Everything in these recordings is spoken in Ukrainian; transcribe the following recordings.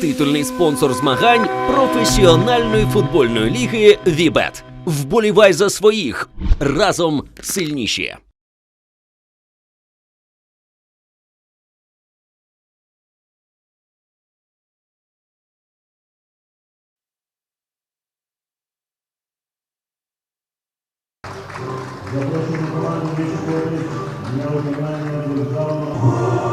титульний спонсор змагань професіональної футбольної ліги Вібет. Вболівай за своїх разом сильніші. Запрошую команду військових для виконання державного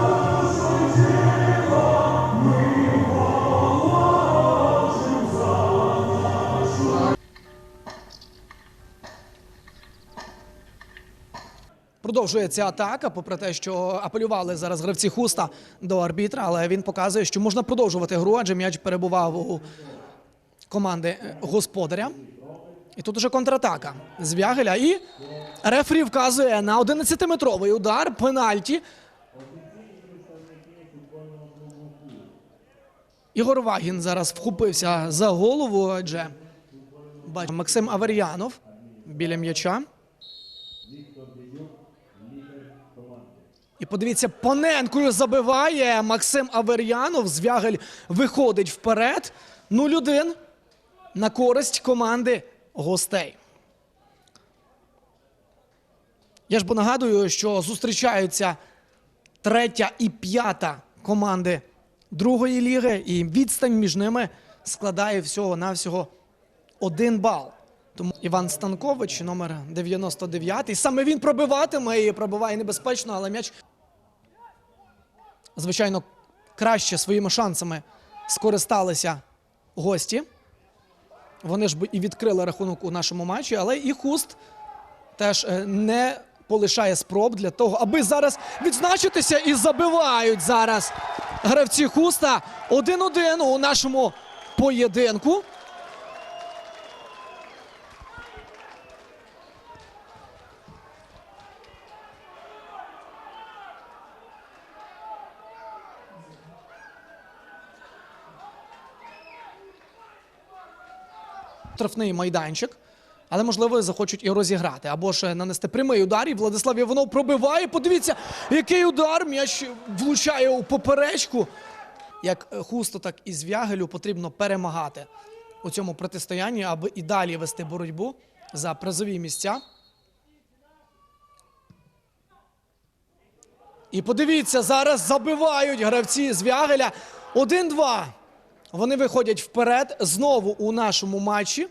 Продовжується атака, попри те, що апелювали зараз гравці хуста до арбітра, але він показує, що можна продовжувати гру, адже м'яч перебував у команди е, господаря. І тут уже контратака з Вягеля. І рефері вказує на 11-метровий удар пенальті. Ігор Вагін зараз вхопився за голову, адже Максим Авер'янов біля м'яча. І подивіться, Паненкою забиває Максим Авер'янов. Звягель виходить вперед. 0-1 на користь команди гостей. Я ж бо нагадую, що зустрічаються третя і п'ята команди другої ліги, і відстань між ними складає всього-навсього один бал. Тому Іван Станкович, номер 99. Саме він пробиватиме і пробиває небезпечно, але м'яч, звичайно, краще своїми шансами скористалися гості. Вони ж би і відкрили рахунок у нашому матчі, але і хуст теж е, не полишає спроб для того, аби зараз відзначитися і забивають зараз гравці хуста 1-1 у нашому поєдинку. Штрафний майданчик. Але, можливо, захочуть і розіграти. Або ж нанести прямий удар. І Владислав Іванов пробиває. Подивіться, який удар. М'яч влучає у поперечку. Як хусто, так і звягелю потрібно перемагати у цьому протистоянні, аби і далі вести боротьбу за призові місця. І подивіться, зараз забивають гравці з Вягеля. 1-2. Вони виходять вперед знову у нашому матчі.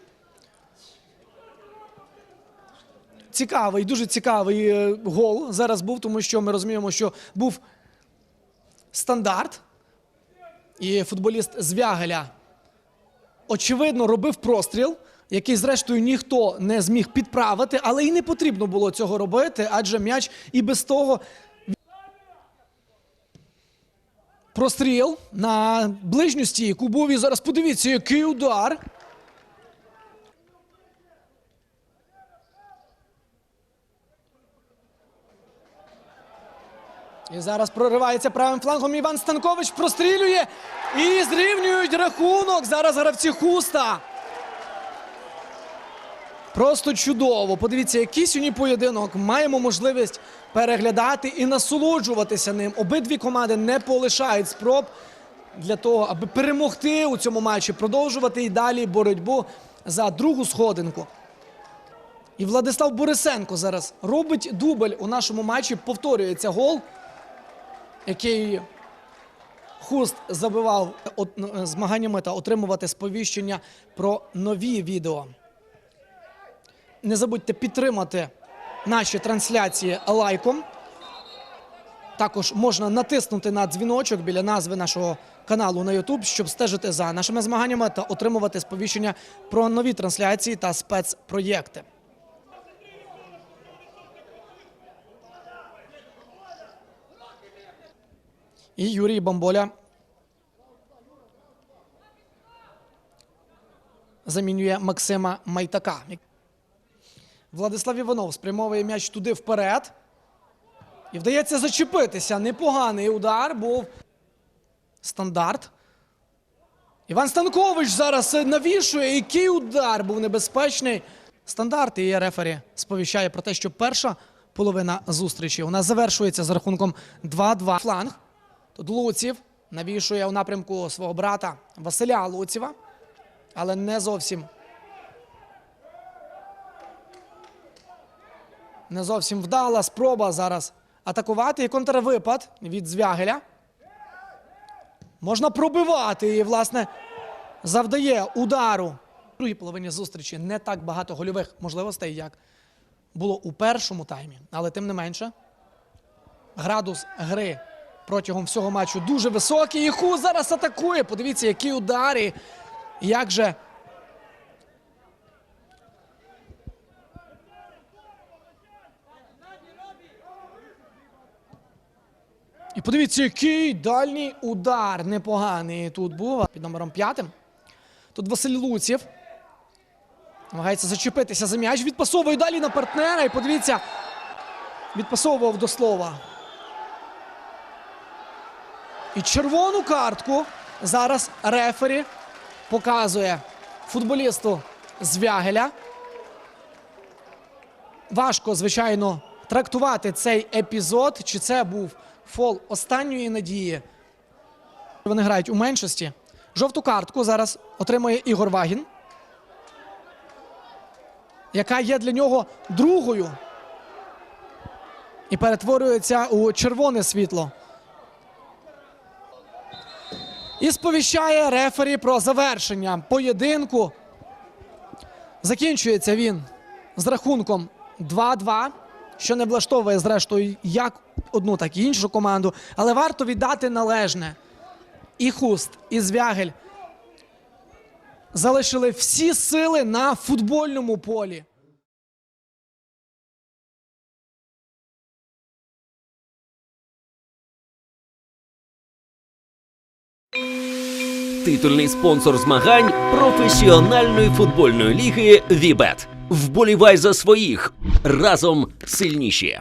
Цікавий, дуже цікавий е, гол зараз був, тому що ми розуміємо, що був стандарт. І футболіст з Вягеля, очевидно, робив простріл, який, зрештою, ніхто не зміг підправити, але і не потрібно було цього робити, адже м'яч і без того Простріл на ближню стійку був і зараз подивіться, який удар. І зараз проривається правим флангом Іван Станкович прострілює і зрівнюють рахунок. Зараз гравці хуста. Просто чудово. Подивіться, який сьогодні поєдинок. Маємо можливість переглядати і насолоджуватися ним. Обидві команди не полишають спроб для того, аби перемогти у цьому матчі, продовжувати і далі боротьбу за другу сходинку. І Владислав Борисенко зараз робить дубль у нашому матчі. Повторюється гол, який Хуст забивав от- змаганнями та отримувати сповіщення про нові відео. Не забудьте підтримати наші трансляції лайком. Також можна натиснути на дзвіночок біля назви нашого каналу на YouTube, щоб стежити за нашими змаганнями та отримувати сповіщення про нові трансляції та спецпроєкти. І Юрій Бамболя замінює Максима Майтака. Владислав Іванов спрямовує м'яч туди вперед. І вдається зачепитися. Непоганий удар був стандарт. Іван Станкович зараз навішує. Який удар був небезпечний. Стандарт і рефері сповіщає про те, що перша половина зустрічі нас завершується з рахунком 2-2. Фланг. Тут Луців навішує у напрямку свого брата Василя Луціва, але не зовсім. Не зовсім вдала спроба зараз атакувати і контрвипад від Звягеля. Можна пробивати і, власне, завдає удару. В другій половині зустрічі не так багато гольових можливостей, як було у першому таймі. Але тим не менше, градус гри протягом всього матчу дуже високий. І Ху зараз атакує. Подивіться, які удари. Як же І подивіться, який дальній удар непоганий тут був під номером п'ятим. Тут Василь Луців. Намагається зачепитися за м'яч. Відпасовує далі на партнера. І подивіться, відпасовував до слова. І червону картку зараз рефері показує футболісту Звягеля. Важко, звичайно, трактувати цей епізод, чи це був фол останньої надії. Вони грають у меншості. Жовту картку зараз отримує Ігор Вагін, яка є для нього другою. І перетворюється у червоне світло. І сповіщає рефері про завершення поєдинку. Закінчується він з рахунком 2-2, що не влаштовує, зрештою, як одну, так і іншу команду. Але варто віддати належне. І Хуст, і Звягель залишили всі сили на футбольному полі. Титульний спонсор змагань професіональної футбольної ліги Вібет. Вболівай за своїх разом сильніші.